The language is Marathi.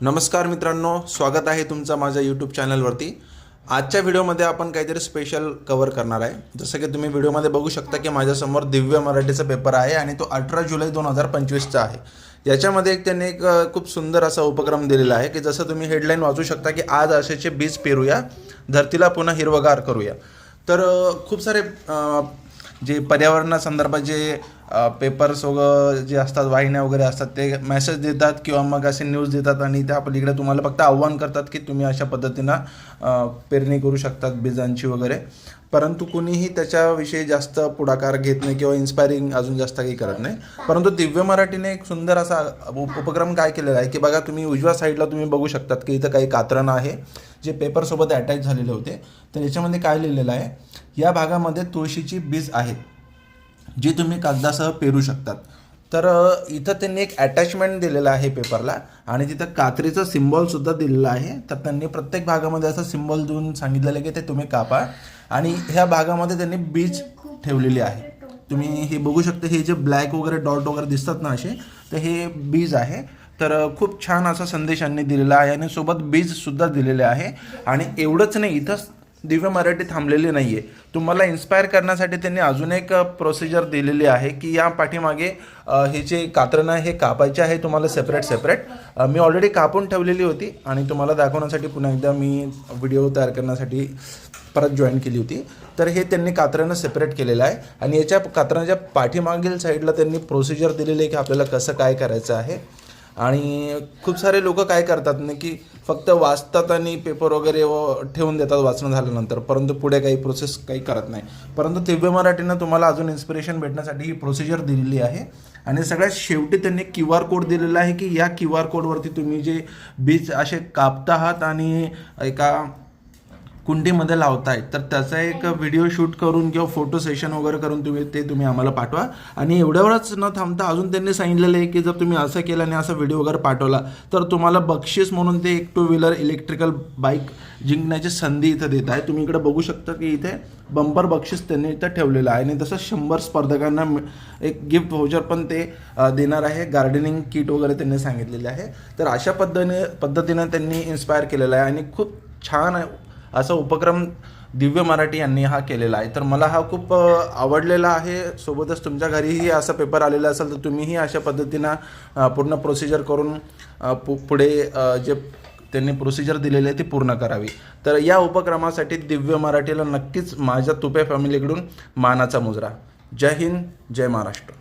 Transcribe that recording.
नमस्कार मित्रांनो स्वागत आहे तुमचं माझ्या यूट्यूब चॅनलवरती. आजच्या व्हिडिओमध्ये आपण काहीतरी स्पेशल कवर करणार आहे. जसं की तुम्ही व्हिडिओमध्ये बघू शकता की माझ्यासमोर दिव्य मराठीचा पेपर आहे आणि तो अठरा जुलै दोन हजार पंचवीसचा आहे. याच्यामध्ये एक त्यांनी एक खूप सुंदर असा उपक्रम दिलेला आहे की जसं तुम्ही हेडलाईन वाचू शकता की आज आशेचे बीज पेरूया धरतीला पुन्हा हिरवगार करूया. तर खूप सारे जे पर्यावरणासंदर्भात जे पेपर्स वगैरे जे असतात वाहिन्या वगैरे असतात ते मेसेज देतात किंवा मग असे न्यूज देतात आणि त्या पलीकडे तुम्हाला फक्त आव्हान करतात की तुम्ही अशा पद्धतीनं पेरणी करू शकतात बीजांची वगैरे. परंतु कुणीही त्याच्याविषयी जास्त पुढाकार घेत नाही किंवा इन्स्पायरिंग अजून जास्त काही करत नाही. परंतु दिव्य मराठीने एक सुंदर असा उपक्रम काय केलेला आहे की बघा तुम्ही उजव्या साईडला तुम्ही बघू शकतात की इथं काही कात्रणं आहे. जे पेपरसोबत अटॅच झालेले होते तर याच्यामध्ये काय लिहिलेलं आहे? या भागामध्ये तुळशीची बीज आहेत जी तुम्ही कागदासह पेरू शकतात. तर इथं त्यांनी एक अटॅचमेंट दिलेलं आहे पेपरला आणि तिथं कात्रीचं सिम्बॉलसुद्धा दिलेलं आहे. तर त्यांनी प्रत्येक भागामध्ये असं सिम्बॉल देऊन सांगितलेलं आहे की ते तुम्ही कापा. आणि ह्या भागामध्ये त्यांनी बीज ठेवलेली आहे. तुम्ही हे बघू शकता हे जे ब्लॅक वगैरे डॉट वगैरे दिसतात ना असे तर हे बीज आहे. तर खूप छान असा संदेश यांनी दिलेला आहे आणि सोबत बीजसुद्धा दिलेले आहे. आणि एवढंच नाही इथंच दिव्य मराठी थांबलेली नाही आहे तुम्हाला इन्स्पायर करण्यासाठी त्यांनी अजून एक प्रोसिजर दिलेली आहे की या पाठीमागे हे जे कात्रणं हे कापायचे आहे तुम्हाला सेपरेट सेपरेट मी ऑलरेडी कापून ठेवलेली होती आणि तुम्हाला दाखवण्यासाठी पुन्हा एकदा मी व्हिडिओ तयार करण्यासाठी परत जॉईन केली होती. तर हे त्यांनी कात्रणं सेपरेट केलेलं आहे आणि याच्या कात्रणाच्या पाठीमागील साईडला त्यांनी प्रोसिजर दिलेली आहे की आपल्याला कसं काय करायचं आहे. आणि खूप सारे लोक काय करतात ना की फक्त वाचतात आणि पेपर वगैरे व ठेवून देतात वाचणं झाल्यानंतर. परंतु पुढे काही प्रोसेस काही करत नाही. परंतु दिव्य मराठीनं तुम्हाला अजून इन्स्पिरेशन भेटण्यासाठी ही प्रोसिजर दिलेली आहे. आणि सगळ्यात शेवटी त्यांनी क्यू आर कोड दिलेला आहे की या क्यू आर कोडवरती तुम्ही जे बीज असे कापता आहात आणि एका कुंडीमध्ये लावताय तर त्याचा एक व्हिडिओ शूट करून किंवा फोटो सेशन वगैरे करून तुम्ही ते तुम्ही आम्हाला पाठवा. आणि एवढ्यावरच न थांबता अजून त्यांनी सांगितलेलं आहे की जर तुम्ही असं केलं आणि असा व्हिडिओ वगैरे पाठवला तर तुम्हाला बक्षीस म्हणून ते एक टू व्हीलर इलेक्ट्रिकल बाईक जिंकण्याची संधी इथं देत आहे. तुम्ही इकडे बघू शकता की इथे बंपर बक्षीस त्यांनी इथं ठेवलेलं आहे. आणि तसंच शंभर स्पर्धकांना एक गिफ्ट व्हाउचर पण ते देणार आहे. गार्डनिंग किट वगैरे त्यांनी सांगितलेले आहे. तर अशा पद्धतीने पद्धतीनं त्यांनी इन्स्पायर केलेलं आहे. आणि खूप छान आहे. असा उपक्रम दिव्य मराठी यांनी हा केलेला आहे. तर मला हा खूप आवडलेला आहे. सोबतच तुमच्या घरीही असा पेपर आलेला असेल तर तुम्हीही अशा पद्धतीनं पूर्ण प्रोसिजर करून पु पुढे जे त्यांनी प्रोसिजर दिलेली आहे ती पूर्ण करावी. तर या उपक्रमासाठी दिव्य मराठीला नक्कीच माझ्या तुपे फॅमिलीकडून मानाचा मुजरा. जय हिंद जय महाराष्ट्र.